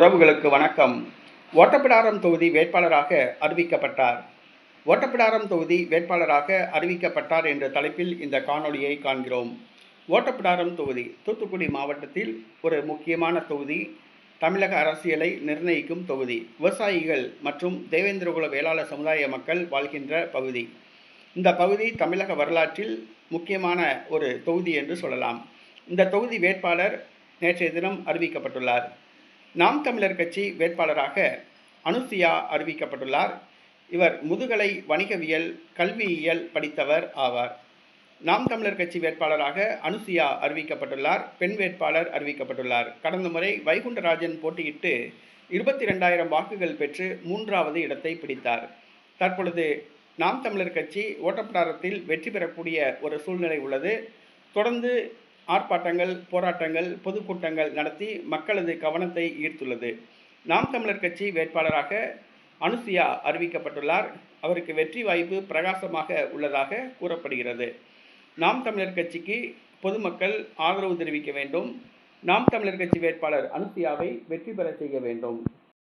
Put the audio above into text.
உறவுகளுக்கு வணக்கம். ஓட்டப்பிடாரம் தொகுதி வேட்பாளராக அறிவிக்கப்பட்டார். ஓட்டப்பிடாரம் தொகுதி வேட்பாளராக அறிவிக்கப்பட்டார் என்ற தலைப்பில் இந்த காணொளியை காண்கிறோம். ஓட்டப்பிடாரம் தொகுதி தூத்துக்குடி மாவட்டத்தில் ஒரு முக்கியமான தொகுதி தமிழக அரசியலை நிர்ணயிக்கும் தொகுதி விவசாயிகள் மற்றும் தேவேந்திரகுல வேளாளர் சமுதாய மக்கள் வாழ்கின்ற பகுதி. இந்த பகுதி தமிழக வரலாற்றில் முக்கியமான ஒரு தொகுதி என்று சொல்லலாம். இந்த தொகுதி வேட்பாளர் நேற்றைய தினம் அறிவிக்கப்பட்டுள்ளார். நாம் தமிழர் கட்சி வேட்பாளராக அனுசியா அறிவிக்கப்பட்டுள்ளார். இவர் முதுகலை வணிகவியல் கல்வியியல் படித்தவர் ஆவார். நாம் தமிழர் கட்சி வேட்பாளராக அனுசியா அறிவிக்கப்பட்டுள்ளார். பெண் வேட்பாளர் அறிவிக்கப்பட்டுள்ளார். கடந்த முறை வைகுண்டராஜன் போட்டியிட்டு இருபத்தி ரெண்டாயிரம் வாக்குகள் பெற்று மூன்றாவது இடத்தை பிடித்தார். தற்பொழுது நாம் தமிழர் கட்சி ஓட்டப்பிடாரத்தில் வெற்றி பெறக்கூடிய ஒரு சூழ்நிலை உள்ளது. தொடர்ந்து ஆர்ப்பாட்டங்கள் போராட்டங்கள் பொதுக்கூட்டங்கள் நடத்தி மக்களது கவனத்தை ஈர்த்துள்ளது. நாம் தமிழர் கட்சி வேட்பாளராக அனுசியா அறிவிக்கப்பட்டுள்ளார். அவருக்கு வெற்றி வாய்ப்பு பிரகாசமாக உள்ளதாக கூறப்படுகிறது. நாம் தமிழர் கட்சிக்கு பொதுமக்கள் ஆதரவு தெரிவிக்க வேண்டும். நாம் தமிழர் கட்சி வேட்பாளர் அனுசியாவை வெற்றி பெற செய்ய வேண்டும்.